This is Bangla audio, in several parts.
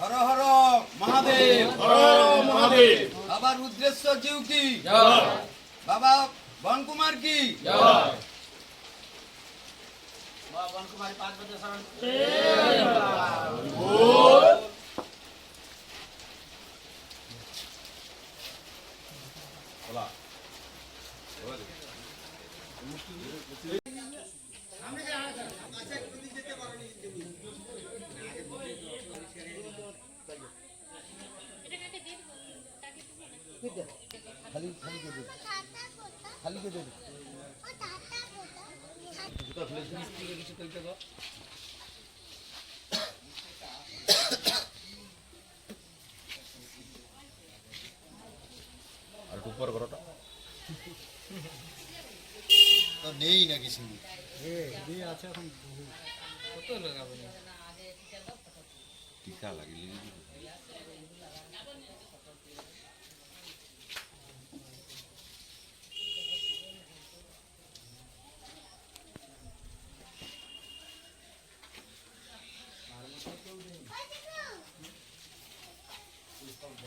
হর হর মহাদেব। মহাদেব। বাবা রুদ্রেশ্বর জিউ কি? জয়। বাবা বনকুমার কি? খালি কে কিছু কইতে আর উপর করটা তো নেই নাকি কিছু এ দিয়ে আছে এখন। কত লাগাবো? টিকা লাগিয়ে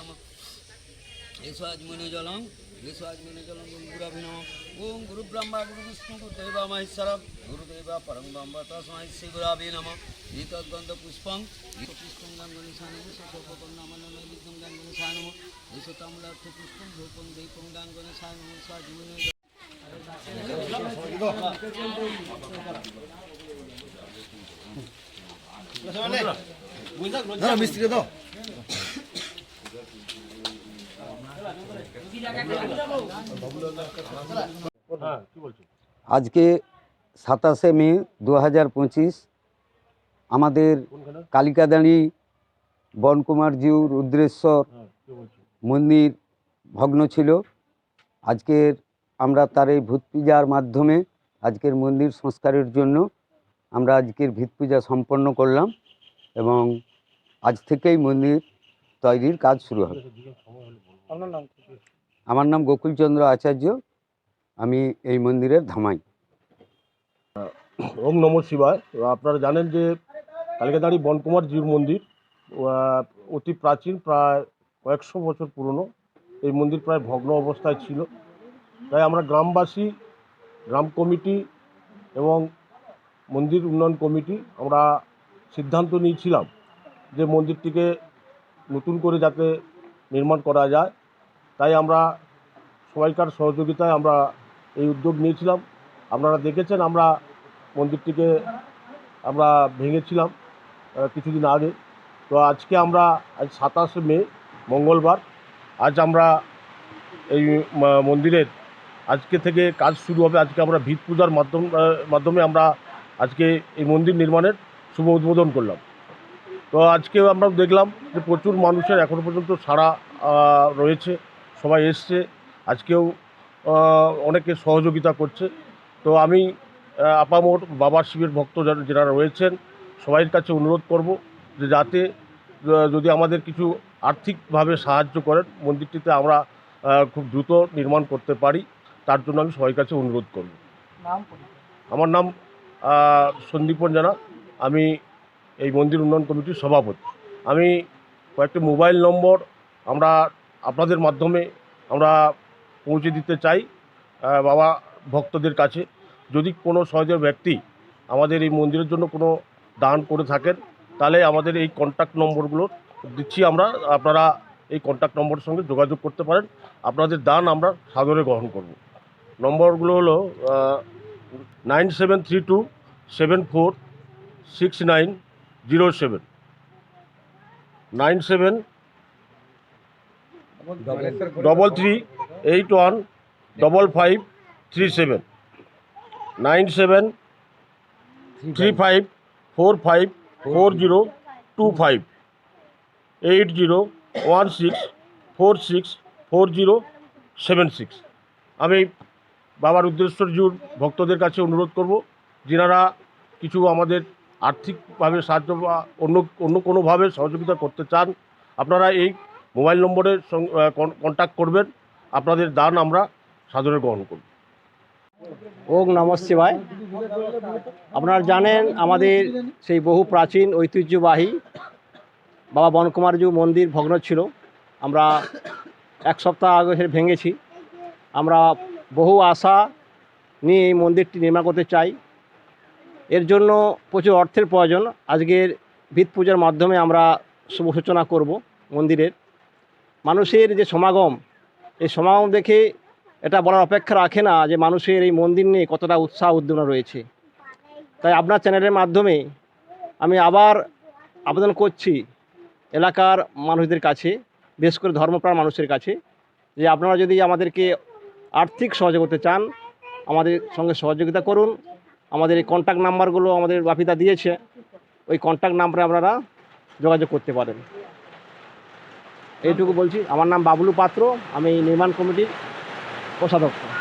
नमः ईश्वाजमुनिजलं ईश्वाजमुनिजलं गुरुभिनम ओं गुरुब्रह्मा गुरुविष्णु गुरुदेवा महेश्वरं गुरुदेवा परं ब्रह्म तस्मै श्रीगुराभि नमः गीतगन्धपुष्पं गीतपुष्पं गाङ्गनिशानं सशोपकन्नामनैविद्यं गाङ्गनिशानं ईशतामलार्थपुष्पं धूपं दीपं गाङ्गनिशानं स्वाजमुनिजलं মিস্ত্রি দাও আজকে সাতাশে মে দু হাজার পঁচিশ আমাদের কালিকাদাঁড়ি বনকুমারজিউ রুদ্রেশ্বর মন্দির ভগ্ন ছিল। আজকের আমরা তার এই ভূত পূজার মাধ্যমে আজকের মন্দির সংস্কারের জন্য আমরা আজকের ভিত পূজা সম্পন্ন করলাম এবং আজ থেকেই মন্দির তৈরির কাজ শুরু হবে। আমার নাম গোকুলচন্দ্র আচার্য। আমি এই মন্দিরের ধামাই। ওম নম শিবায়। আপনারা জানেন যে কালিকাদাঁড়ি বনকুমার জিউ মন্দির অতি প্রাচীন, প্রায় কয়েকশো বছর পুরনো। এই মন্দির প্রায় ভগ্ন অবস্থায় ছিল। তাই আমরা গ্রামবাসী, গ্রাম কমিটি এবং মন্দির উন্নয়ন কমিটি আমরা সিদ্ধান্ত নিয়েছিলাম যে মন্দিরটিকে নতুন করে যাতে নির্মাণ করা যায়। তাই আমরা সবাইকার সহযোগিতায় আমরা এই উদ্যোগ নিয়েছিলাম। আপনারা দেখেছেন আমরা মন্দিরটিকে আমরা ভেঙেছিলাম কিছুদিন আগে। তো আজকে আমরা, আজ সাতাশে মে, মঙ্গলবার, আজ আমরা এই মন্দিরের আজকে থেকে কাজ শুরু হবে। আজকে আমরা ভিত পূজার মাধ্যম মাধ্যমে আমরা আজকে এই মন্দির নির্মাণের শুভ উদ্বোধন করলাম। তো আজকে আমরা দেখলাম যে প্রচুর মানুষের এখনও পর্যন্ত সাড়া রয়েছে। সবাই এসছে আজকেও অনেকে সহযোগিতা করছে। তো আমি আপামোর বাবার শিবের ভক্ত যারা যারা রয়েছেন সবাইয়ের কাছে অনুরোধ করব যে যাতে যদি আমাদের কিছু আর্থিকভাবে সাহায্য করেন মন্দিরটিতে আমরা খুব দ্রুত নির্মাণ করতে পারি তার জন্য আমি সবাই কাছে অনুরোধ করব। আমার নাম সন্দীপন জানা আমি এই মন্দির উন্নয়ন কমিটির সভাপতি। আমি কয়েকটি মোবাইল নম্বর আমরা আপনাদের মাধ্যমে আমরা পৌঁছে দিতে চাই বাবা ভক্তদের কাছে। যদি কোনো সহজ ব্যক্তি আমাদের এই মন্দিরের জন্য কোনো দান করে থাকেন, তাহলে আমাদের এই কন্ট্যাক্ট নম্বরগুলো দিচ্ছি আমরা। আপনারা এই কন্ট্যাক্ট নম্বরের সঙ্গে যোগাযোগ করতে পারেন। আপনাদের দান আমরা সাদরে গ্রহণ করব। নম্বরগুলো হলো nine seven three two seven four six nine zero seven nine seven double three eight one double five three seven nine seven three five four five four zero two five eight zero one six four six four zero seven six আমি বাবার উদ্দেশ্যজুর ভক্তদের কাছে অনুরোধ করব, যিনারা কিছু আমাদের আর্থিকভাবে সাহায্য বা অন্য অন্য কোনোভাবে সহযোগিতা করতে চান, আপনারা এই মোবাইল নম্বরে কন্ট্যাক্ট করবেন। আপনাদের দান আমরা সাদরে গ্রহণ করব। ওম নম শিবায়। আপনারা জানেন আমাদের সেই বহু প্রাচীন ঐতিহ্যবাহী বাবা বনকুমারজু মন্দির ভগ্ন ছিল। আমরা এক সপ্তাহ আগে সেটা ভেঙেছি। আমরা বহু আশা নিয়ে এই মন্দিরটি নির্মাণ করতে চাই। এর জন্য প্রচুর অর্থের প্রয়োজন। আজকের ভিত পূজার মাধ্যমে আমরা শুভ সূচনা করব মন্দিরের। মানুষের যে সমাগম, এই সমাগম দেখে এটা বলার অপেক্ষা রাখে না যে মানুষের এই মন্দির নিয়ে কতটা উৎসাহ উদ্দীপনা রয়েছে। তাই আপনার চ্যানেলের মাধ্যমে আমি আবার আবেদন করছি এলাকার মানুষদের কাছে, বিশেষ করে ধর্মপ্রাণ মানুষের কাছে, যে আপনারা যদি আমাদেরকে আর্থিক সহযোগ করতে চান, আমাদের সঙ্গে সহযোগিতা করুন। আমাদের এই কন্ট্যাক্ট নাম্বারগুলো আমাদের বাপিদা দিয়েছে, ওই কন্ট্যাক্ট নাম্বারে আপনারা যোগাযোগ করতে পারেন। এইটুকু বলছি। আমার নাম বাবলু পাত্র আমি নির্মাণ কমিটির কোষাধ্যক্ষ।